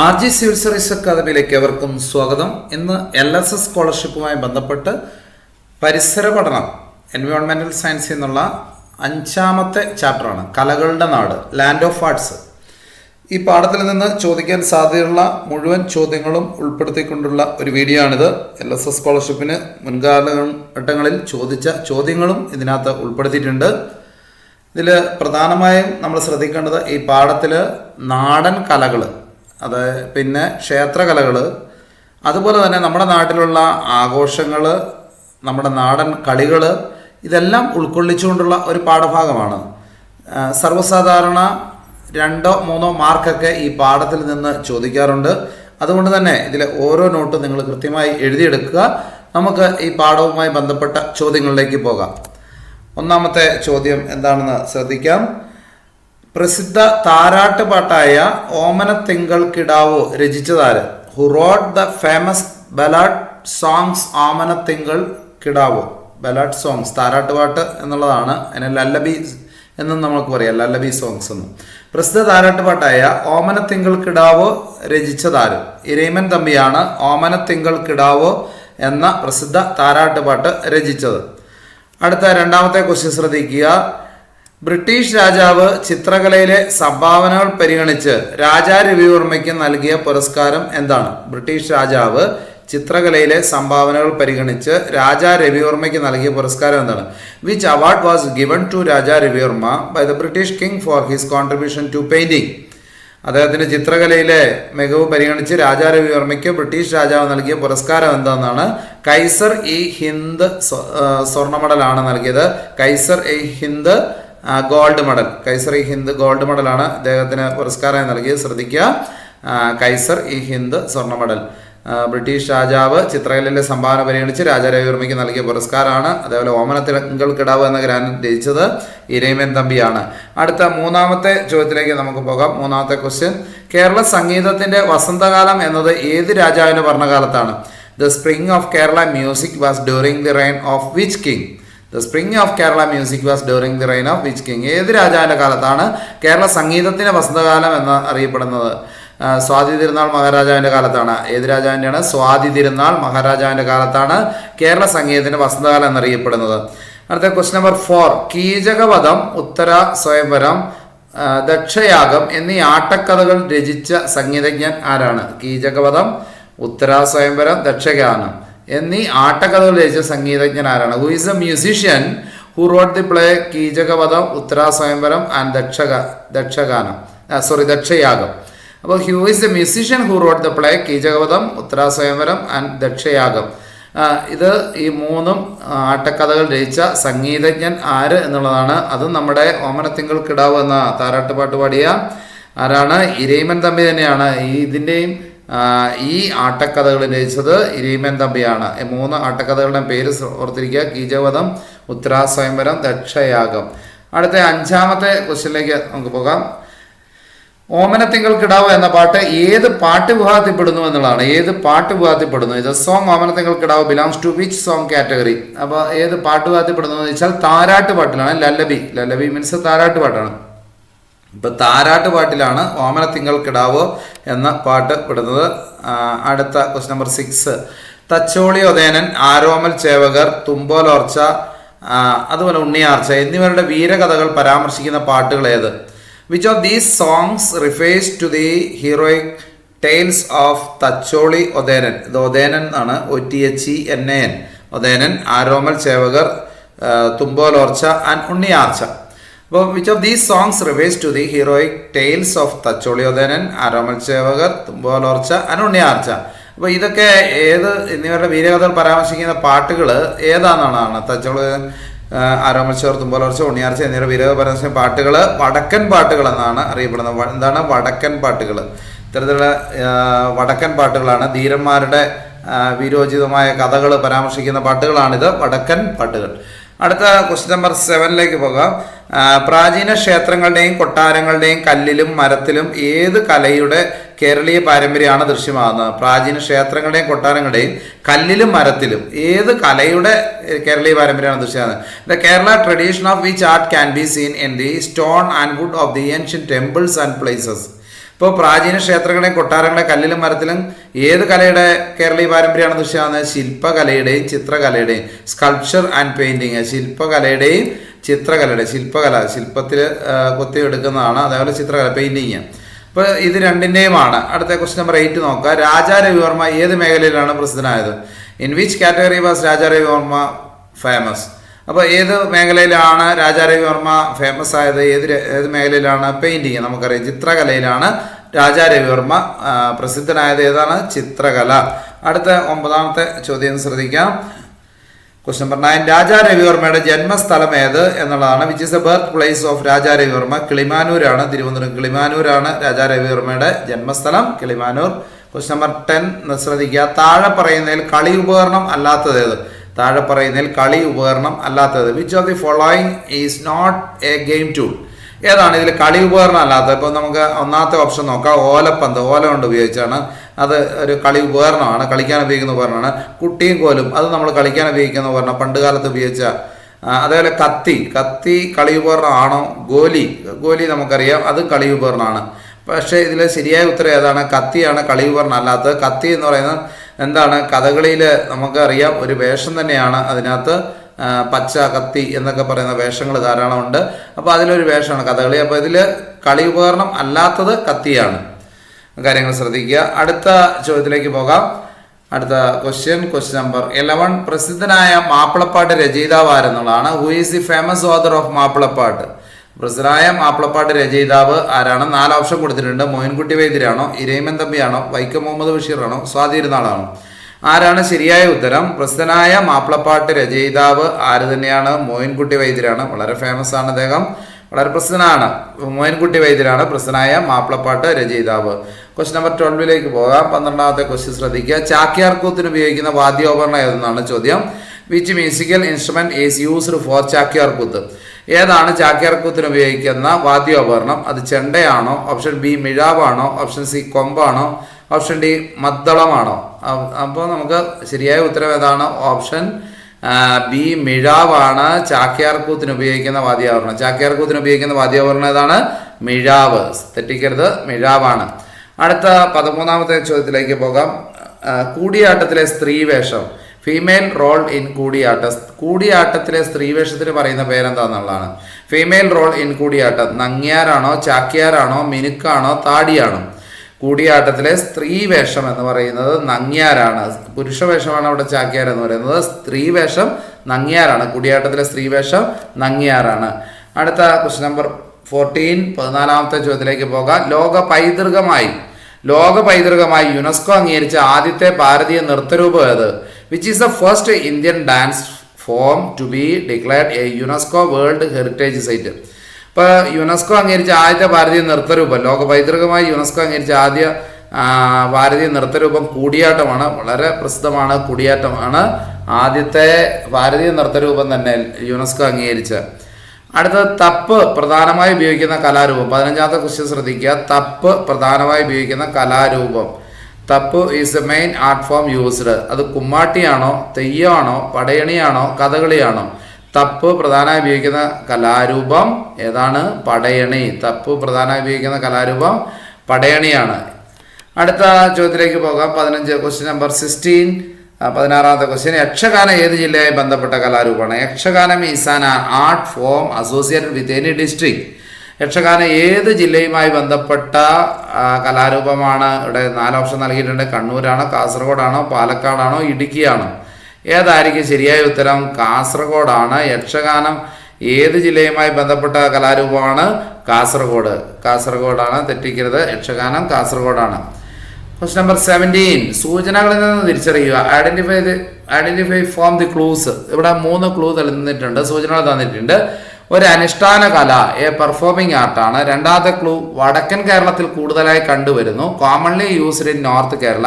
R G civil service അക്കാദമിയിലേക്ക് എവർക്കും സ്വാഗതം. ഇന്ന് എൽ എസ് എസ് സ്കോളർഷിപ്പുമായി ബന്ധപ്പെട്ട് പരിസര പഠനം എൻവയോൺമെന്റൽ സയൻസ് എന്നുള്ള അഞ്ചാമത്തെ ചാപ്റ്ററാണ്. കലകളുടെ നാട് ലാൻഡ് ഓഫ് ആർട്സ് ഈ പാഠത്തിൽ നിന്ന് ചോദിക്കാൻ സാധ്യതയുള്ള മുഴുവൻ ചോദ്യങ്ങളും ഉൾപ്പെടുത്തിക്കൊണ്ടുള്ള ഒരു വീഡിയോ ആണിത്. എൽ എസ് എസ് സ്കോളർഷിപ്പിന് മുൻകാലഘട്ടങ്ങളിൽ ചോദിച്ച ചോദ്യങ്ങളും ഇതിനകത്ത് ഉൾപ്പെടുത്തിയിട്ടുണ്ട്. ഇതിൽ പ്രധാനമായും നമ്മൾ ശ്രദ്ധിക്കേണ്ടത് ഈ പാഠത്തിൽ നാടൻ കലകൾ അത് പിന്നെ ക്ഷേത്രകലകൾ അതുപോലെ തന്നെ നമ്മുടെ നാട്ടിലുള്ള ആഘോഷങ്ങൾ നമ്മുടെ നാടൻ കളികൾ ഇതെല്ലാം ഉൾക്കൊള്ളിച്ചുകൊണ്ടുള്ള ഒരു പാഠഭാഗമാണ്. സർവസാധാരണ രണ്ടോ മൂന്നോ മാർക്കൊക്കെ ഈ പാഠത്തിൽ നിന്ന് ചോദിക്കാറുണ്ട്. അതുകൊണ്ട് തന്നെ ഇതിലെ ഓരോ നോട്ടും നിങ്ങൾ കൃത്യമായി എഴുതിയെടുക്കുക. നമുക്ക് ഈ പാഠവുമായി ബന്ധപ്പെട്ട ചോദ്യങ്ങളിലേക്ക് പോകാം. ഒന്നാമത്തെ ചോദ്യം എന്താണെന്ന് ശ്രദ്ധിക്കാം. പ്രസിദ്ധ താരാട്ട് പാട്ടായ Omanathinkal Kidavo രചിച്ചതാര്? Who wrote the famous ballad songs Omanathinkal Kidavo ballad songs താരാട്ട് പാട്ട് എന്നുള്ളതാണ്. അതിനെ ലല്ലബി എന്നും നമുക്ക് പറയാം ലല്ലബി സോങ്സ് എന്ന്. പ്രസിദ്ധ താരാട്ട് പാട്ടായ ഓമനത്തിങ്കൾ കിടാവോ രചിച്ചതാര്? ഇരേമൻ തമ്പിയാണ് ഓമനത്തിങ്കൾ കിടാവോ എന്ന പ്രസിദ്ധ താരാട്ട് പാട്ട് രചിച്ചത്. അടുത്ത രണ്ടാമത്തെ ക്വസ്റ്റ്യൻ ശ്രദ്ധിക്കുക. ബ്രിട്ടീഷ് രാജാവ് ചിത്രകലയിലെ സംഭാവനകൾ പരിഗണിച്ച് രാജാ രവിവർമ്മയ്ക്ക് നൽകിയ പുരസ്കാരം എന്താണ്? ബ്രിട്ടീഷ് രാജാവ് ചിത്രകലയിലെ സംഭാവനകൾ പരിഗണിച്ച് രാജാ രവിവർമ്മയ്ക്ക് നൽകിയ പുരസ്കാരം എന്താണ്? Which award was given to Raja Ravi Varma by the British king for his contribution to painting അദ്ദേഹത്തിന്റെ ചിത്രകലയിലെ മികവ് പരിഗണിച്ച് രാജാ രവിവർമ്മയ്ക്ക് ബ്രിട്ടീഷ് രാജാവ് നൽകിയ പുരസ്കാരം എന്താണെന്നാണ് കൈസർ ഇ ഹിന്ദ് സ്വർണ മെഡലാണ് നൽകിയത്. Kaiser i Hind gold medal Kaiser Hind gold മെഡലാണ് അദ്ദേഹത്തിന് പുരസ്കാരമായി നൽകിയത്. ശ്രദ്ധിക്കുക. കൈസർ ഇ ഹിന്ദ് സ്വർണ മെഡൽ ബ്രിട്ടീഷ് രാജാവ് ചിത്രകലയിലെ സംഭാവന പരിഗണിച്ച് രാജാരവിവർമ്മയ്ക്ക് നൽകിയ പുരസ്കാരമാണ്. അതേപോലെ ഓമനത്തിങ്കൾ കിടാവ് എന്ന ഗ്രാൻഡ് രചിച്ചത് ഇരേമൻ തമ്പിയാണ്. അടുത്ത മൂന്നാമത്തെ ചോദ്യത്തിലേക്ക് നമുക്ക് പോകാം. മൂന്നാമത്തെ ക്വസ്റ്റ്യൻ കേരള സംഗീതത്തിന്റെ വസന്തകാലം എന്നത് ഏത് രാജാവിന്റെ ഭരണകാലത്താണ്? The spring of Kerala music was during the reign of which king the spring of Kerala music was during the reign of which king ഏത് രാജാവിന്റെ കാലത്താണ് കേരള സംഗീതത്തിന്റെ വസന്തകാലം എന്ന് അറിയപ്പെടുന്നത്? സ്വാതി തിരുനാൾ മഹാരാജാവിന്റെ കാലത്താണ്. ഏത് രാജാവിന്റെയാണ് സ്വാതി തിരുനാൾ മഹാരാജാവിന്റെ കാലത്താണ് കേരള സംഗീതത്തിന്റെ വസന്തകാലം എന്നറിയപ്പെടുന്നത്. അടുത്ത question number four Keechakavadham Uttara Swayamvaram Dakshayagam എന്നീ ആട്ടക്കഥകൾ രചിച്ച സംഗീതജ്ഞൻ ആരാണ്? കീചകവധം ഉത്തര സ്വയംവരം ദക്ഷഗാനം. എന്നീ ആട്ടകഥകൾ രചിച്ച സംഗീതജ്ഞൻ ആരാണ് who is a musician who wrote the play Keechakavadham Uttaraswayamvaram and Dakshaka Dakshaganam. Sorry Dakshayagam. അപ്പോൾ who is a musician who wrote the play Keechakavadham Uttaraswayamvaram and Dakshayagam. ഇത് ഈ മൂന്നും ആട്ടക്കഥകൾ രചിച്ച സംഗീതജ്ഞൻ ആര് എന്നുള്ളതാണ്. അതും നമ്മുടെ ഓമനത്തിങ്കൾ കിടാവ് എന്ന താരാട്ടുപാട്ട് പാടിയ ആരാണ്? ഇരയിമൻ തമ്പി തന്നെയാണ്. ഈ ഇതിന്റെയും ഈ ആട്ടക്കഥകൾ രചിച്ചത് ഇരീമൻ തമ്പിയാണ്. മൂന്ന് ആട്ടക്കഥകളുടെ പേര് ഓർത്തിരിക്കുക. കീജവധം ഉത്തരാസ്വയംവരം ദക്ഷയാഗം. അടുത്ത അഞ്ചാമത്തെ ക്വസ്റ്റ്യനിലേക്ക് നമുക്ക് പോകാം. ഓമനത്തിങ്കൾ കിടാവ് എന്ന പാട്ട് ഏത് പാട്ട് വിഭാഗത്തിൽപ്പെടുന്നു എന്നുള്ളതാണ്. ഏത് പാട്ട് വിഭാഗത്തിൽപ്പെടുന്നു ഇത് song Omanathinkal Kidavu belongs to which song category. അപ്പോൾ ഏത് പാട്ട് വിഭാഗത്തിൽപ്പെടുന്നു എന്ന് വെച്ചാൽ താരാട്ട് പാട്ടിലാണ്. ലല്ലബി ലല്ലബി മീൻസ് താരാട്ട് പാട്ടാണ്. ഇപ്പൊ താരാട്ട് പാട്ടിലാണ് ഓമന തിങ്കൾ കിടാവോ എന്ന പാട്ട് പെടുന്നത്. അടുത്ത quest number six Thacholi Othenan Aromal Chevakar Thumbolarcha അതുപോലെ ഉണ്ണിയാർച്ച എന്നിവരുടെ വീരകഥകൾ പരാമർശിക്കുന്ന പാട്ടുകൾ ഏത്? Which of these songs refers to the heroic tales of Thacholi Othenan? ഇത് ഒതേനൻ എന്നാണ് O T H E N A N. Othenan Aromal Chevakar Thumbolarcha and Unniyarcha. അപ്പോൾ which of these songs refers to the heroic tales of തച്ചോളിയോദനൻ Aromal Chevakar Thumbolarcha അനുണ്യാർച്ച അപ്പോൾ ഇതൊക്കെ ഏത് എന്നിവരുടെ വീരകഥകൾ പരാമർശിക്കുന്ന പാട്ടുകൾ ഏതാണെന്നാണ് തച്ചോളി ആരോമൽ ചേവർ തുമ്പോലോർച്ച ഉണ്ണിയാർച്ച എന്നിവരുടെ വീരകഥ പരാമർശിക്കുന്ന പാട്ടുകൾ വടക്കൻ പാട്ടുകൾ എന്നാണ് അറിയപ്പെടുന്നത്. എന്താണ് വടക്കൻ പാട്ടുകൾ ഇത്തരത്തിലുള്ള വടക്കൻ പാട്ടുകളാണ് ധീരന്മാരുടെ വീരോചിതമായ കഥകൾ പരാമർശിക്കുന്ന പാട്ടുകളാണിത്. വടക്കൻ പാട്ടുകൾ. അടുത്ത ക്വസ്റ്റ്യൻ നമ്പർ സെവനിലേക്ക് പോകാം. പ്രാചീന ക്ഷേത്രങ്ങളുടെയും കൊട്ടാരങ്ങളുടെയും കല്ലിലും മരത്തിലും ഏത് കലയുടെ കേരളീയ പാരമ്പര്യമാണ് ദൃശ്യമാകുന്നത്? പ്രാചീന ക്ഷേത്രങ്ങളുടെയും കൊട്ടാരങ്ങളുടെയും കല്ലിലും മരത്തിലും ഏത് കലയുടെ കേരളീയ പാരമ്പര്യമാണ് ദൃശ്യമാകുന്നത്? The Kerala tradition of which art can be seen in the stone and wood of the ancient temples and places ഇപ്പോൾ പ്രാചീന ക്ഷേത്രങ്ങളെയും കൊട്ടാരങ്ങളെ കല്ലിലും മരത്തിലും ഏത് കലയുടെ കേരളീയ പാരമ്പര്യമാണ് ദൃശ്യമാകുന്നത്? ശില്പകലയുടെയും ചിത്രകലയുടെയും. സ്കൾപ്ചർ ആൻഡ് പെയിന്റിങ് ശില്പകലയുടെയും ചിത്രകലയുടെ ശില്പകല ശില്പത്തിൽ കൊത്തിയെടുക്കുന്നതാണ് അതേപോലെ ചിത്രകല പെയിന്റിങ് ഇപ്പോൾ ഇത് രണ്ടിന്റെയുമാണ് അടുത്ത ക്വസ്റ്റ്യൻ നമ്പർ എയ്റ്റ് നോക്കുക. രാജാ രവിവർമ്മ ഏത് മേഖലയിലാണ് പ്രസിദ്ധനായത്? In which category was Raja Ravi Varma famous അപ്പോൾ ഏത് മേഖലയിലാണ് രാജാരവിവർമ്മ ഫേമസ് ആയത്? ഏത് ഏത് മേഖലയിലാണ് പെയിന്റിങ് നമുക്കറിയാം. ചിത്രകലയിലാണ് രാജാരവിവർമ്മ പ്രസിദ്ധനായത് ഏതാണ്? ചിത്രകല. അടുത്ത ഒമ്പതാമത്തെ ചോദ്യം ശ്രദ്ധിക്കാം. ക്വസ്റ്റ്യൻ നമ്പർ നയൻ രാജാ രവിവർമ്മയുടെ ജന്മസ്ഥലം ഏത് എന്നുള്ളതാണ്. Which is the birth place of Raja Ravi Varma കിളിമാനൂരാണ് Thiruvananthapuram കിളിമാനൂരാണ് രാജാ രവിവർമ്മയുടെ ജന്മസ്ഥലം. കിളിമാനൂർ. ക്വസ്റ്റ്യൻ നമ്പർ ടെൻ ശ്രദ്ധിക്കുക. താഴെ പറയുന്നതിൽ കളി ഉപകരണം അല്ലാത്തത് ഏത്? താഴെ പറയുന്നതിൽ കളി ഉപകരണം അല്ലാത്തത്. Which of the following is not a game tool ഏതാണ് ഇതിൽ കളി ഉപകരണം അല്ലാത്തത്? ഇപ്പോൾ നമുക്ക് ഒന്നാമത്തെ ഓപ്ഷൻ നോക്കാം. ഓലപ്പന്ത്. ഓല കൊണ്ട് ഉപയോഗിച്ചാണ് അത് ഒരു കളി ഉപകരണമാണ്. കളിക്കാൻ ഉപയോഗിക്കുന്ന ഉപകരണമാണ്. കുട്ടിയും കോലും. അത് നമ്മൾ കളിക്കാൻ ഉപയോഗിക്കുന്ന ഉപകരണം. പണ്ട് കാലത്ത് ഉപയോഗിച്ച അതേപോലെ കത്തി. കത്തി കളി ഉപകരണമാണോ? ഗോലി. ഗോലി നമുക്കറിയാം. അത് കളി ഉപകരണമാണ്. പക്ഷേ ഇതിൽ ശരിയായ ഉത്തരം ഏതാണ്? കത്തിയാണ് കളി ഉപകരണം അല്ലാത്തത്. കത്തി എന്ന് പറയുന്നത് എന്താണ് കഥകളിയിൽ നമുക്കറിയാം ഒരു വേഷം തന്നെയാണ് അതിനകത്ത് പച്ച കത്തി എന്നൊക്കെ പറയുന്ന വേഷങ്ങൾ ധാരാളം ഉണ്ട് അപ്പോൾ അതിലൊരു വേഷമാണ് കഥകളി. അപ്പോൾ ഇതിൽ കളി ഉപകരണം അല്ലാത്തത് കത്തിയാണ്. കാര്യങ്ങൾ ശ്രദ്ധിക്കുക. അടുത്ത ചോദ്യത്തിലേക്ക് പോകാം. അടുത്ത ക്വസ്റ്റ്യൻ ക്വസ്റ്റ്യൻ നമ്പർ ഇലവൻ പ്രസിദ്ധനായ മാപ്പിളപ്പാട്ട് രചയിതാവ് ആരെന്നുള്ളതാണ്. Who is the famous author of Mappilappattu? പ്രസിദ്ധനായ മാപ്പിളപ്പാട്ട് രചയിതാവ് ആരാണ്? നാല് ഓപ്ഷൻ കൊടുത്തിട്ടുണ്ട്. മോയിൻകുട്ടി വൈദ്യരാണോ ഇരയിമൻ തമ്പിയാണോ? വൈക്കം മുഹമ്മദ് ബഷീറാണോ? സ്വാതിരുന്നാളാണോ ആരാണ് ശരിയായ ഉത്തരം? പ്രസിദ്ധനായ മാപ്പിളപ്പാട്ട് രചയിതാവ് ആര് തന്നെയാണ്? മോയിൻകുട്ടി വൈദ്യരാണ് വളരെ ഫേമസ് ആണ് അദ്ദേഹം. വളരെ പ്രസിദ്ധനാണ്. മോയിൻകുട്ടി വൈദ്യരാണ് പ്രസിദ്ധനായ മാപ്പിളപ്പാട്ട് രചയിതാവ്. ക്വസ്റ്റ്യൻ നമ്പർ ട്വൽവിലേക്ക് പോകാം. പന്ത്രണ്ടാമത്തെ ക്വസ്റ്റ്യൻ ശ്രദ്ധിക്കുക. ചാക്യാർ കൂത്തിന് ഉപയോഗിക്കുന്ന വാദ്യോപകരണം ഏതെന്നാണ് ചോദ്യം? Which musical instrument is used for Chakyar Koothu? ഏതാണ് ചാക്യാർക്കൂത്തിന് ഉപയോഗിക്കുന്ന വാദ്യോപകരണം അത് ചെണ്ടയാണോ? ഓപ്ഷൻ ബി മിഴാവാണോ? ഓപ്ഷൻ സി കൊമ്പാണോ? ഓപ്ഷൻ ഡി മദ്ദളമാണോ? അപ്പോൾ നമുക്ക് ശരിയായ ഉത്തരം ഏതാണ്? ഓപ്ഷൻ ബി മിഴാവാണ് ചാക്യാർകൂത്തിന് ഉപയോഗിക്കുന്ന വാദ്യാഭരണം ചാക്യാർകൂത്തിന് ഉപയോഗിക്കുന്ന വാദ്യാഭരണം ഏതാണ്? മിഴാവ്. തെറ്റിക്കരുത്. മിഴാവാണ്. അടുത്ത പതിമൂന്നാമത്തെ ചോദ്യത്തിലേക്ക് പോകാം. കൂടിയാട്ടത്തിലെ സ്ത്രീ വേഷം ഫീമെയിൽ റോൾ ഇൻ കൂടിയാട്ട. കൂടിയാട്ടത്തിലെ സ്ത്രീവേഷത്തിന് പറയുന്ന പേരെന്താന്നുള്ളതാണ്. Female role in Koodiyattam. നങ്ങിയാരാണോ ചാക്യാരാണോ മിനുക്കാണോ താടിയാണോ? കൂടിയാട്ടത്തിലെ സ്ത്രീ വേഷം എന്ന് പറയുന്നത് നങ്ങിയാരാണ്. പുരുഷ വേഷമാണ് അവിടെ ചാക്യാർ എന്ന് പറയുന്നത്. സ്ത്രീ വേഷം നങ്ങിയാരാണ്. കൂടിയാട്ടത്തിലെ സ്ത്രീ വേഷം നങ്ങ്യാറാണ് അടുത്ത ക്വസ്റ്റ്യൻ നമ്പർ ഫോർട്ടീൻ പതിനാലാമത്തെ ചോദ്യത്തിലേക്ക് പോകാം. ലോക പൈതൃകമായി. ലോക പൈതൃകമായി യുനെസ്കോ അംഗീകരിച്ച ആദ്യത്തെ ഭാരതീയ നൃത്തരൂപം ഏത്? Which is the first Indian dance form to be declared a UNESCO world heritage site ഇപ്പോൾ യുനെസ്കോ അംഗീകരിച്ച ആദ്യത്തെ ഭാരതീയ നൃത്തരൂപം ലോക പൈതൃകമായി യുനെസ്കോ അംഗീകരിച്ച ആദ്യ ഭാരതീയ നൃത്തരൂപം കൂടിയാട്ടമാണ് വളരെ പ്രസിദ്ധമാണ് കൂടിയാട്ടമാണ് ആദ്യത്തെ ഭാരതീയ നൃത്തരൂപം തന്നെ യുനെസ്കോ അംഗീകരിച്ച. അടുത്തത് തപ്പ് പ്രധാനമായി ഉപയോഗിക്കുന്ന കലാരൂപം പതിനഞ്ചാമത്തെ ക്വസ്റ്റ്യൻ ശ്രദ്ധിക്കുക തപ്പ് പ്രധാനമായി ഉപയോഗിക്കുന്ന കലാരൂപം. Thappu is a main art form used അത് കുമ്മാട്ടിയാണോ തെയ്യമാണോ പടയണിയാണോ കഥകളിയാണോ? തപ്പ് പ്രധാനമായി ഉപയോഗിക്കുന്ന കലാരൂപം ഏതാണ്? പടയണി. തപ്പ് പ്രധാനമായി ഉപയോഗിക്കുന്ന കലാരൂപം പടയണിയാണ്. അടുത്ത ചോദ്യത്തിലേക്ക് പോകാം. പതിനഞ്ച് ക്വസ്റ്റ്യൻ നമ്പർ സിക്സ്റ്റീൻ പതിനാറാമത്തെ ക്വസ്റ്റ്യൻ യക്ഷഗാനം ഏത് ജില്ലയായി ബന്ധപ്പെട്ട കലാരൂപമാണ്? Yakshaganam is an art form associated with any district യക്ഷഗാനം ഏത് ജില്ലയുമായി ബന്ധപ്പെട്ട കലാരൂപമാണ് ഇവിടെ നാല് ഓപ്ഷൻ നൽകിയിട്ടുണ്ട്. കണ്ണൂരാണോ കാസർഗോഡാണോ പാലക്കാടാണോ ഇടുക്കിയാണോ? ഏതായിരിക്കും ശരിയായ ഉത്തരം? കാസർഗോഡാണ്. യക്ഷഗാനം ഏത് ജില്ലയുമായി ബന്ധപ്പെട്ട കലാരൂപമാണ്? കാസർഗോഡ്. കാസർഗോഡാണ് തെറ്റിക്കരുത്. യക്ഷഗാനം കാസർഗോഡാണ്. ക്വസ്റ്റ് നമ്പർ സെവന്റീൻ സൂചനകളിൽ നിന്ന് തിരിച്ചറിയുക. Identify identify form the clues ഇവിടെ മൂന്ന് ക്ലൂ തന്നിട്ടുണ്ട്. സൂചനകൾ തന്നിട്ടുണ്ട്. ഒരു അനുഷ്ഠാന കല എ പെർഫോമിംഗ് ആർട്ടാണ് രണ്ടാമത്തെ ക്ലൂ വടക്കൻ കേരളത്തിൽ കൂടുതലായി കണ്ടുവരുന്നു. Commonly used in north Kerala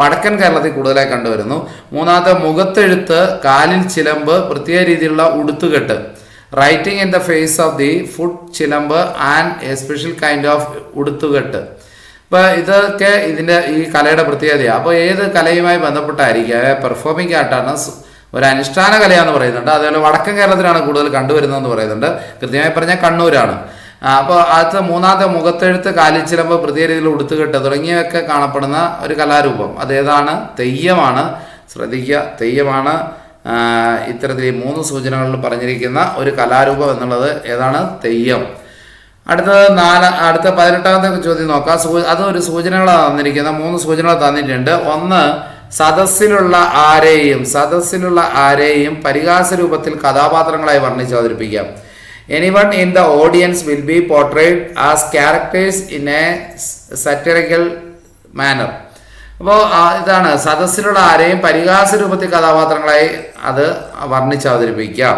വടക്കൻ കേരളത്തിൽ കൂടുതലായി കണ്ടുവരുന്നു. മൂന്നാമത്തെ മുഖത്തെഴുത്ത് കാലിൽ ചിലമ്പ് പ്രത്യേക രീതിയിലുള്ള ഉടുത്തുകെട്ട്. Writing in the face of the foot chilambu and a special kind of uduthukettu. അപ്പോൾ ഇതൊക്കെ ഇതിന്റെ ഈ കലയുടെ പ്രത്യേകതയാണ് അപ്പോൾ ഏത് കലയുമായി ബന്ധപ്പെട്ടായിരിക്കും? പെർഫോമിംഗ് ആയിട്ടാണ് ഒരു അനുഷ്ഠാന കലയാണെന്ന് പറയുന്നുണ്ട്. അതേപോലെ വടക്കൻ കേരളത്തിലാണ് കൂടുതൽ കണ്ടുവരുന്നതെന്ന് പറയുന്നുണ്ട്. കൃത്യമായി പറഞ്ഞാൽ കണ്ണൂരാണ്. അപ്പോൾ അടുത്ത മൂന്നാമത്തെ മുഖത്തെഴുത്ത് കാലിച്ചിലമ്പ് രീതിയിൽ ഉടുത്തുകെട്ട് തുടങ്ങിയൊക്കെ കാണപ്പെടുന്ന ഒരു കലാരൂപം. അതേതാണ് തെയ്യമാണ്. ശ്രദ്ധിക്കുക തെയ്യമാണ്. ഇത്തരത്തിൽ ഈ മൂന്ന് സൂചനകളിൽ പറഞ്ഞിരിക്കുന്ന ഒരു കലാരൂപം എന്നുള്ളത് ഏതാണ്? തെയ്യം. അടുത്ത നാല് അടുത്ത പതിനെട്ടാമത്തെ ചോദ്യം നോക്കാം. സൂ ഒരു സൂചനകളാണ് തന്നിരിക്കുന്നത്. മൂന്ന് സൂചനകൾ തന്നിട്ടുണ്ട്. ഒന്ന് സദസ്സിലുള്ള ആരെയും സദസ്സിലുള്ള ആരെയും പരിഹാസ രൂപത്തിൽ കഥാപാത്രങ്ങളായി വർണിച്ച് അവതരിപ്പിക്കാം. Anyone in the audience will be portrait as characters in a satirical manner അപ്പോൾ ഇതാണ് സദസ്സിലുള്ള ആരെയും പരിഹാസ രൂപത്തിൽ കഥാപാത്രങ്ങളായി അത് വർണിച്ച് അവതരിപ്പിക്കാം.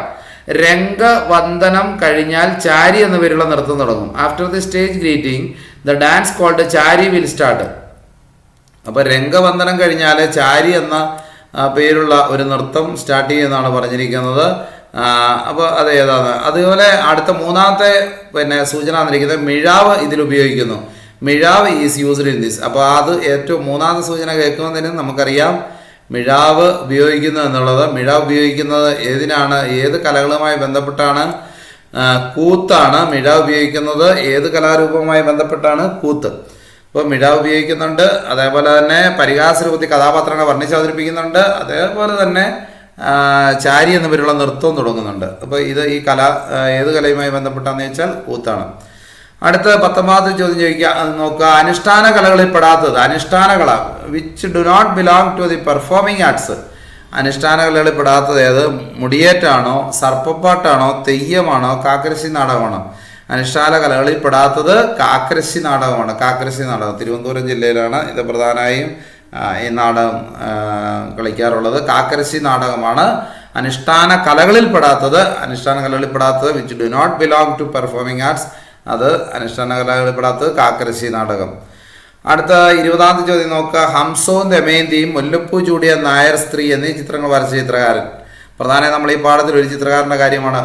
രംഗവന്ദനം കഴിഞ്ഞാൽ ചാരി എന്ന പേരുള്ള നൃത്തം തുടങ്ങും. After the stage greeting the dance called Chari will start അപ്പോൾ രംഗവന്ദനം കഴിഞ്ഞാൽ ചാരി എന്ന പേരുള്ള ഒരു നൃത്തം സ്റ്റാർട്ട് ചെയ്യുമെന്നാണ് പറഞ്ഞിരിക്കുന്നത്. അപ്പോൾ അത് ഏതാണ്? അതുപോലെ അടുത്ത മൂന്നാമത്തെ പിന്നെ സൂചന തന്നിരിക്കുന്നത് മിഴാവ് ഇതിൽ ഉപയോഗിക്കുന്നു. Mizhavu is used in this അപ്പോൾ അത് ഏറ്റവും മൂന്നാമത്തെ സൂചന കേൾക്കുന്നതിന് നമുക്കറിയാം മിഴാവ് ഉപയോഗിക്കുന്നു എന്നുള്ളത്. മിഴാവ് ഉപയോഗിക്കുന്നത് ഏതിനാണ്? ഏത് കലകളുമായി ബന്ധപ്പെട്ടാണ്? കൂത്താണ്. മിഴാവ് ഉപയോഗിക്കുന്നത് ഏത് കലാരൂപവുമായി ബന്ധപ്പെട്ടാണ്? കൂത്ത്. ഇപ്പോൾ മിഴാവ് ഉപയോഗിക്കുന്നുണ്ട്. അതേപോലെ തന്നെ പരിഹാസ രൂപത്തിൽ കഥാപാത്രങ്ങളെ വർണിച്ച് അവതരിപ്പിക്കുന്നുണ്ട്. അതേപോലെ തന്നെ ചാരി എന്ന പേരുള്ള നൃത്തവും തുടങ്ങുന്നുണ്ട്. അപ്പോൾ ഇത് ഈ കല ഏത് കലയുമായി ബന്ധപ്പെട്ടാന്ന് വെച്ചാൽ കൂത്താണ്. അടുത്ത പത്തൊമ്പതാമത്തെ ചോദ്യം ചോദിക്കുക നോക്കുക. അനുഷ്ഠാന കലകളിൽ പെടാത്തത് അനുഷ്ഠാന കല which do not belong to the performing arts അനുഷ്ഠാന കലകളിൽ പെടാത്തത് ഏത്? മുടിയേറ്റാണോ സർപ്പപ്പാട്ടാണോ തെയ്യമാണോ കാക്കരശി നാടകമാണോ? അനുഷ്ഠാന കലകളിൽ പെടാത്തത് കാക്കരശി നാടകമാണ്. കാക്കരശി നാടകം. തിരുവനന്തപുരം ജില്ലയിലാണ് ഇത് പ്രധാനമായും ഈ നാടകം കളിക്കാറുള്ളത്. കാക്കരശി നാടകമാണ്. അനുഷ്ഠാന കലകളിൽ പെടാത്തത് അനുഷ്ഠാന കലകളിൽ പെടാത്തത് which do not belong to performing arts അത് അനുഷ്ഠാന കലകളിൽ പെടാത്തത് കാക്കരശി നാടകം. അടുത്ത ഇരുപതാമത്തെ ചോദ്യം നോക്കുക. ഹംസവും ദമയന്തിയും മുല്ലപ്പൂ ചൂടിയ നായർ സ്ത്രീ എന്നീ ചിത്രങ്ങൾ വരച്ച ചിത്രകാരൻ. പ്രധാനമായും നമ്മൾ ഈ പാഠത്തിൽ ഒരു ചിത്രകാരന്റെ കാര്യമാണ്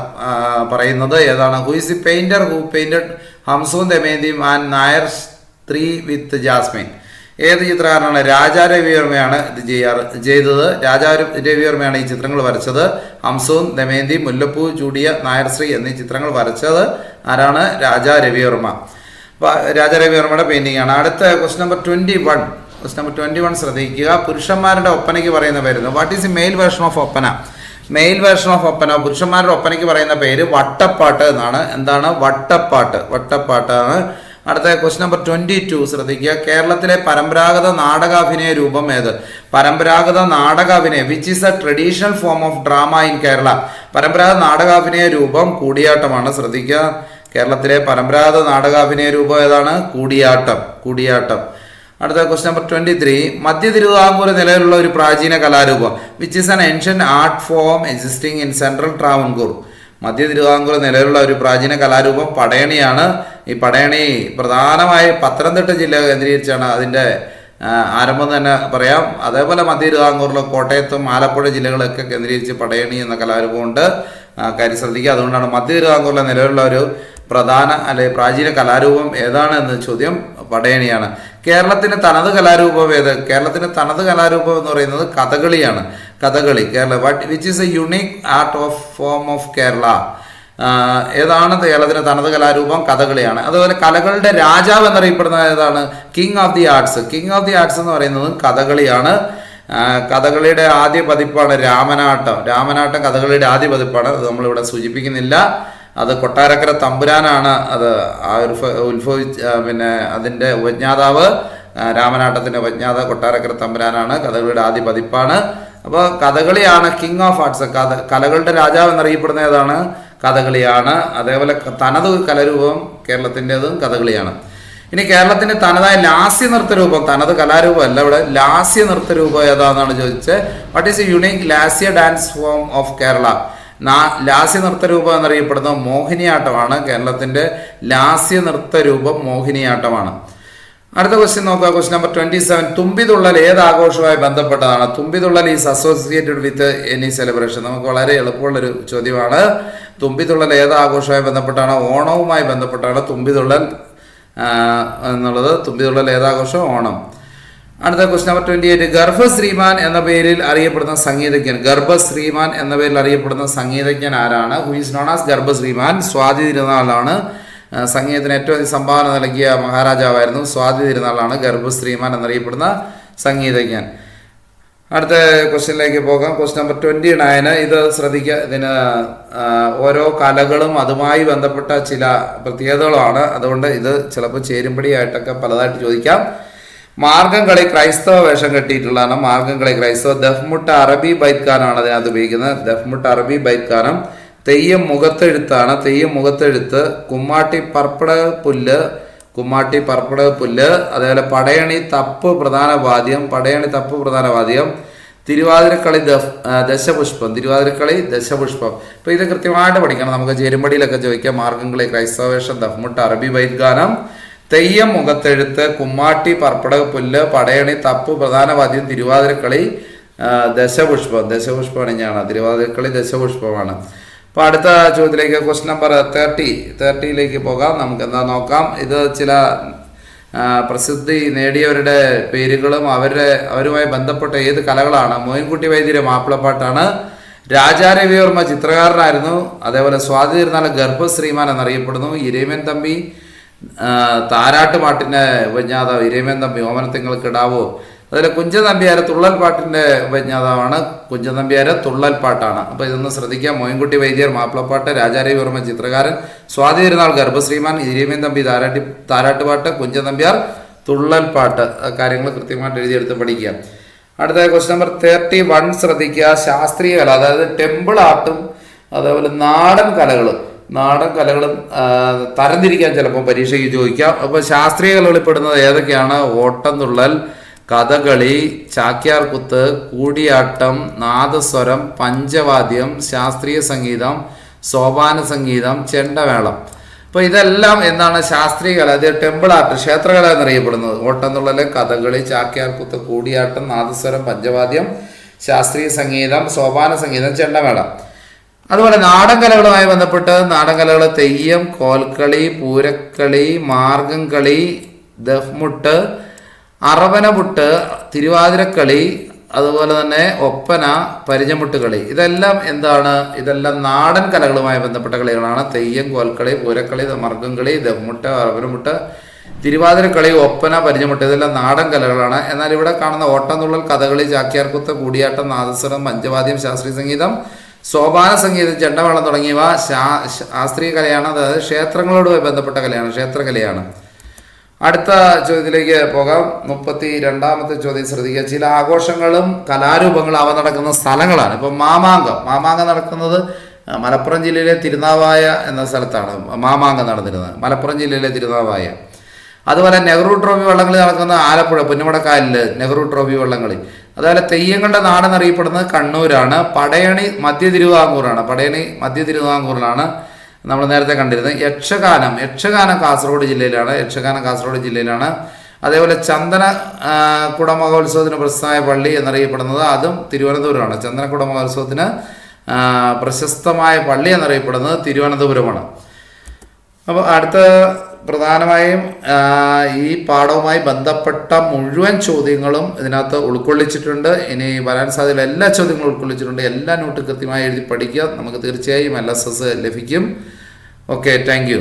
പറയുന്നത്. ഏതാണ്? Who is the painter who painted ഹംസൂൻ ദമേന്തിയും and Nair stree with jasmine ഏത് ചിത്രകാരനാണ്? രാജാ രവിവർമ്മയാണ് ഇത് ചെയ്യാറ് ചെയ്തത്. രാജാ രവിവർമ്മയാണ് ഈ ചിത്രങ്ങൾ വരച്ചത്. ഹംസൂൻ ദമേന്തി മുല്ലപ്പൂ ചൂടിയ നായർശ്രീ എന്നീ ചിത്രങ്ങൾ വരച്ചത് ആരാണ്? രാജാ രവിവർമ്മ രാജാ രവിവർമ്മയുടെ പെയിന്റിംഗ് ആണ്. അടുത്ത quest number twenty one quest number twenty one ശ്രദ്ധിക്കുക. പുരുഷന്മാരുടെ ഒപ്പനയ്ക്ക് പറയുന്ന പേരുന്നു what is the male version of Oppana? Male version of Oppana പുരുഷന്മാരുടെ ഒപ്പനയ്ക്ക് പറയുന്ന പേര് വട്ടപ്പാട്ട് എന്നാണ്. എന്താണ്? വട്ടപ്പാട്ട്. വട്ടപ്പാട്ടാണ്. അടുത്ത ക്വസ്റ്റ് നമ്പർ ട്വന്റി ടു ശ്രദ്ധിക്കുക. കേരളത്തിലെ പരമ്പരാഗത നാടകാഭിനയ രൂപം ഏത്? പരമ്പരാഗത നാടകാഭിനയ which is a traditional form of drama in Kerala പരമ്പരാഗത നാടകാഭിനയ രൂപം കൂടിയാട്ടമാണ്. ശ്രദ്ധിക്കുക. കേരളത്തിലെ പരമ്പരാഗത നാടകാഭിനയ രൂപം ഏതാണ്? കൂടിയാട്ടം. കൂടിയാട്ടം. അടുത്ത ക്വസ്റ്റ് നമ്പർ ട്വന്റി ത്രീ മധ്യ തിരുവിതാംകൂർ നിലവിലുള്ള ഒരു പ്രാചീന കലാരൂപം which is an ancient art form existing in central Travancore മധ്യ തിരുവിതാംകൂർ നിലവിലുള്ള ഒരു പ്രാചീന കലാരൂപം പടയണിയാണ്. ഈ പടയണി പ്രധാനമായി പത്തനംതിട്ട ജില്ല കേന്ദ്രീകരിച്ചാണ് അതിന്റെ ആരംഭം തന്നെ പറയാം. അതേപോലെ മധ്യ തിരുവിതാംകൂറിലെ കോട്ടയത്തും ആലപ്പുഴ ജില്ലകളൊക്കെ കേന്ദ്രീകരിച്ച് പടയണി എന്ന കലാരൂപമുണ്ട്. കാര്യം ശ്രദ്ധിക്കുക. അതുകൊണ്ടാണ് മധ്യ തിരുവിതാംകൂറിലെ നിലവിലുള്ള ഒരു പ്രധാന അല്ലെ പ്രാചീന കലാരൂപം ഏതാണ് എന്ന ചോദ്യം പടയണിയാണ് കേരളത്തിന്റെ തനത് കലാരൂപം ഏത് കേരളത്തിന്റെ തനത് കലാരൂപം എന്ന് പറയുന്നത് കഥകളിയാണ്. Kathakali Kerala what which is a unique art of form of Kerala. ഏതാണ് കേരളത്തിന്റെ തനത് കലാരൂപം? കഥകളിയാണ്. അതുപോലെ കലകളുടെ രാജാവ് എന്നറിയപ്പെടുന്ന ഏതാണ്? King of the arts king of the arts എന്ന് പറയുന്നത് കഥകളിയാണ്. കഥകളിയുടെ ആദ്യ പതിപ്പാണ് രാമനാട്ടം. രാമനാട്ടം കഥകളിയുടെ ആദ്യ പതിപ്പാണ്. അത് നമ്മളിവിടെ സൂചിപ്പിക്കുന്നില്ല. അത് കൊട്ടാരക്കര തമ്പുരാനാണ് അത് ഉത്ഭ ഉത്ഭവിച്ച പിന്നെ അതിന്റെ ഉപജ്ഞാതാവ് രാമനാട്ടത്തിന്റെ ഉപജ്ഞാത കൊട്ടാരക്കര തമ്പുരാനാണ്. കഥകളിയുടെ ആദ്യ പതിപ്പാണ്. അപ്പോൾ കഥകളിയാണ് കിങ് ഓഫ് ആർട്സ് കഥ കലകളുടെ രാജാവ് എന്നറിയപ്പെടുന്ന ഏതാണ്? കഥകളിയാണ്. അതേപോലെ തനത് കലരൂപം കേരളത്തിന്റെതും കഥകളിയാണ്. ഇനി കേരളത്തിന്റെ തനതായ ലാസ്യ നൃത്തരൂപം തനത് കലാരൂപമല്ല ഇവിടെ ലാസ്യ നൃത്തരൂപം ഏതാണെന്നാണ് ചോദിച്ചത്. What is unique lasya dance form of Kerala ലാസ്യ നൃത്തരൂപം എന്നറിയപ്പെടുന്നത് മോഹിനിയാട്ടമാണ് കേരളത്തിന്റെ ലാസ്യ നൃത്തരൂപം മോഹിനിയാട്ടമാണ്. അടുത്ത ക്വസ്റ്റ്യൻ നോക്കുക. Question number twenty seven Thumbi Thullal ഏത് ആഘോഷവുമായി ബന്ധപ്പെട്ടതാണ്? Thumbithullal is associated with any celebration നമുക്ക് വളരെ എളുപ്പമുള്ളൊരു ചോദ്യമാണ്. തുമ്പിതുള്ളൽ ഏത് ആഘോഷവുമായി ബന്ധപ്പെട്ടാണ്? ഓണവുമായി ബന്ധപ്പെട്ടാണ് തുമ്പിതുള്ളൽ എന്നുള്ളത്. തുമ്പിതുള്ളൽ ഏതാഘോഷം ഓണം. അടുത്ത question number twenty eight Garbhasriman എന്ന പേരിൽ അറിയപ്പെടുന്ന സംഗീതജ്ഞൻ. ഗർഭശ്രീമാൻ എന്ന പേരിൽ അറിയപ്പെടുന്ന സംഗീതജ്ഞൻ ആരാണ്? Who is known as Garbhasriman. Swathi തിരുനാളാണ്. സംഗീതത്തിന് ഏറ്റവും അധികം സംഭാവന നൽകിയ മഹാരാജാവായിരുന്നു. സ്വാതി തിരുനാളാണ് ഗർഭശ്രീമാൻ എന്നറിയപ്പെടുന്ന സംഗീതജ്ഞൻ. അടുത്ത ക്വസ്റ്റ്യനിലേക്ക് പോകാം. ക്വസ്റ്റ്യൻ നമ്പർ ട്വന്റി നയന് ഇത് ശ്രദ്ധിക്കുക ഇതിന് ഓരോ കലകളും അതുമായി ബന്ധപ്പെട്ട ചില പ്രത്യേകതകളാണ്. അതുകൊണ്ട് ഇത് ചിലപ്പോൾ ചേരുമ്പടിയായിട്ടൊക്കെ പലതായിട്ട് ചോദിക്കാം. മാർഗം കളി ക്രൈസ്തവ വേഷം കെട്ടിയിട്ടുള്ളതാണ്. മാർഗം കളി ക്രൈസ്തവ. ദഫ്മുട്ട അറബി ബൈത്കാനാണ് അതിനകത്ത് ഉപയോഗിക്കുന്നത്. ദഫ്മുട്ട അറബി ബൈത്കാനം തെയ്യം മുഖത്തെഴുത്താണ്. തെയ്യം മുഖത്തെഴുത്ത് കുമ്മാട്ടി പർപ്പട പുല്ല് കുമ്മാട്ടി പർപ്പട പുല്ല് അതേപോലെ പടയണി തപ്പ് പ്രധാന വാദ്യം പടയണി തപ്പ് പ്രധാന വാദ്യം തിരുവാതിരക്കളി ദശപുഷ്പം തിരുവാതിരക്കളി ദശപുഷ്പം. അപ്പൊ ഇത് കൃത്യമായിട്ട് പഠിക്കണം. നമുക്ക് ചേരുമ്പടിയിലൊക്കെ ചോദിക്കാം. മാർഗംകളി ക്രൈസ്തവേഷം ദഫ്മുട്ട് അറബി വൈദ്ഗാനം തെയ്യം മുഖത്തെഴുത്ത് കുമ്മാട്ടി പർപ്പട പുല്ല് പടയണി തപ്പ് പ്രധാന വാദ്യം തിരുവാതിരക്കളി ദശപുഷ്പം. ദശപുഷ്പം അണിഞ്ഞാണ്. തിരുവാതിരക്കളി ദശപുഷ്പമാണ്. അപ്പോൾ അടുത്ത ചോദ്യത്തിലേക്ക് ക്വസ്റ്റ്യൻ നമ്പർ തേർട്ടി തേർട്ടിയിലേക്ക് പോകാം. നമുക്ക് എന്താ നോക്കാം. ഇത് ചില പ്രസിദ്ധി നേടിയവരുടെ പേരുകളും അവരുടെ അവരുമായി ബന്ധപ്പെട്ട ഏത് കലകളാണ്? മോയിൻകുട്ടി വൈദ്യരെ മാപ്പിളപ്പാട്ടാണ്. രാജാരവിവർമ്മ ചിത്രകാരനായിരുന്നു. അതേപോലെ സ്വാതി തിരുനാൾ ഗർഭശ്രീമാൻ എന്നറിയപ്പെടുന്നു. ഇരേമൻ തമ്പി ആ, താരാട്ടുപാട്ടിന്റെ ഉപജ്ഞാതാവ് ഇരേമൻ തമ്പി ഓമനത്തിങ്ങൾ കിടാവോ അതുപോലെ കുഞ്ചൻ നമ്പ്യാര് തുള്ളൽ പാട്ടിന്റെ ഉപജ്ഞാതാവാണ്. കുഞ്ചൻ നമ്പ്യാര് തുള്ളൽ പാട്ടാണ്. അപ്പോൾ ഇതൊന്ന് ശ്രദ്ധിക്കാം. മോയൻകുട്ടി വൈദ്യർ മാപ്പിളപ്പാട്ട് രാജാരവിവർമ്മ ചിത്രകാരൻ സ്വാതി തിരുനാൾ ഗർഭശ്രീമാൻ ഇരേമൻ തമ്പി താരാട്ടി താരാട്ടുപാട്ട് കുഞ്ചൻ നമ്പ്യാർ തുള്ളൽ പാട്ട്. കാര്യങ്ങൾ കൃത്യമായിട്ട് എഴുതിയെടുത്ത് പഠിക്കുക. അടുത്ത ക്വസ്റ്റ്യൻ നമ്പർ തേർട്ടി വൺ ശ്രദ്ധിക്കുക. ശാസ്ത്രീയ കല അതായത് ടെമ്പിൾ ആർട്ടും അതേപോലെ നാടൻ കലകളും. നാടൻ കലകളും തരംതിരിക്കാൻ ചിലപ്പോൾ പരീക്ഷയ്ക്ക് ചോദിക്കാം. അപ്പോൾ ശാസ്ത്രീയ കലകളിൽ പെടുന്നത് ഏതൊക്കെയാണ്? ഓട്ടംതുള്ളൽ കഥകളി ചാക്യാർകുത്ത് കൂടിയാട്ടം നാദസ്വരം പഞ്ചവാദ്യം ശാസ്ത്രീയ സംഗീതം സോപാന സംഗീതം ചെണ്ടമേളം അപ്പോൾ ഇതെല്ലാം എന്താണ് ശാസ്ത്രീയ കല അത് ടെമ്പിൾ ആർട്ട് ക്ഷേത്രകല എന്നറിയപ്പെടുന്നത്. ഓട്ടംതുള്ളൽ കഥകളി ചാക്യാർകുത്ത് കൂടിയാട്ടം നാദസ്വരം പഞ്ചവാദ്യം ശാസ്ത്രീയ സംഗീതം സോപാന സംഗീതം ചെണ്ടമേളം അതുപോലെ നാടൻ കലകളുമായി ബന്ധപ്പെട്ട് നാടൻ കലകൾ തെയ്യം കോൽക്കളി പൂരക്കളി മാർഗം കളി ദഫ്മുട്ട് അറവനമുട്ട് തിരുവാതിരക്കളി അതുപോലെ തന്നെ ഒപ്പന പരിചമുട്ട് കളി ഇതെല്ലാം എന്താണ്? ഇതെല്ലാം നാടൻ കലകളുമായി ബന്ധപ്പെട്ട കളികളാണ്. തെയ്യം കോൽക്കളി പൂരക്കളി മർഗം കളി ദഫ്മുട്ട് അറവനമുട്ട് തിരുവാതിരക്കളി ഒപ്പന പരിചമുട്ട് ഇതെല്ലാം നാടൻ കലകളാണ് എന്നാൽ ഇവിടെ കാണുന്ന ഓട്ടംതുള്ളൽ കഥകളി ചാക്യാർകുത്ത് കൂടിയാട്ടം നാദസ്വരം പഞ്ചവാദ്യം ശാസ്ത്രീയ സംഗീതം സോപാന സംഗീതം ചെണ്ടമേളം തുടങ്ങിയവ ശാസ്ത്രീയ കലയാണ് അതായത് ക്ഷേത്രങ്ങളോടുമായി ബന്ധപ്പെട്ട കലയാണ് ക്ഷേത്രകലയാണ്. അടുത്ത ചോദ്യത്തിലേക്ക് പോകാം. മുപ്പത്തി രണ്ടാമത്തെ ചോദ്യം ശ്രദ്ധിക്കുക. ചില ആഘോഷങ്ങളും കലാരൂപങ്ങളും അവ നടക്കുന്ന സ്ഥലങ്ങളാണ്. ഇപ്പം മാമാങ്കം. മാമാങ്കം നടക്കുന്നത് മലപ്പുറം ജില്ലയിലെ തിരുനാവായ എന്ന സ്ഥലത്താണ്. മാമാങ്കം നടന്നിരുന്നത്. മലപ്പുറം ജില്ലയിലെ തിരുനാവായ. അതുപോലെ നെഹ്റു ട്രോഫി വള്ളംകളി നടക്കുന്ന ആലപ്പുഴ പുന്നമടക്കായലിൽ നെഹ്റു ട്രോഫി വള്ളംകളി. അതുപോലെ തെയ്യങ്ങളുടെ നാടെന്നറിയപ്പെടുന്നത് കണ്ണൂരാണ്. പടയണി മധ്യ തിരുവിതാംകൂറാണ് പടയണി മധ്യ തിരുവിതാംകൂറിലാണ് നമ്മൾ നേരത്തെ കണ്ടിരുന്നത്. യക്ഷഗാനം യക്ഷഗാനം കാസർഗോഡ് ജില്ലയിലാണ്. യക്ഷഗാനം കാസർഗോഡ് ജില്ലയിലാണ്. അതേപോലെ ചന്ദന കുടമഹോത്സവത്തിന് പ്രശസ്തമായ പള്ളി എന്നറിയപ്പെടുന്നത് അതും തിരുവനന്തപുരമാണ്. ചന്ദന കുടമഹോത്സവത്തിന് പ്രശസ്തമായ പള്ളി എന്നറിയപ്പെടുന്നത് തിരുവനന്തപുരമാണ്. അപ്പോൾ അടുത്ത പ്രധാനമായും ഈ പാഠവുമായി ബന്ധപ്പെട്ട മുഴുവൻ ചോദ്യങ്ങളും ഇതിനകത്ത് ഉൾക്കൊള്ളിച്ചിട്ടുണ്ട്. ഇനി വരാൻ സാധ്യത എല്ലാ ചോദ്യങ്ങളും ഉൾക്കൊള്ളിച്ചിട്ടുണ്ട്. എല്ലാ നോട്ട് കൃത്യമായി എഴുതി പഠിക്കുക. നമുക്ക് തീർച്ചയായും എൽ ലഭിക്കും. Okay thank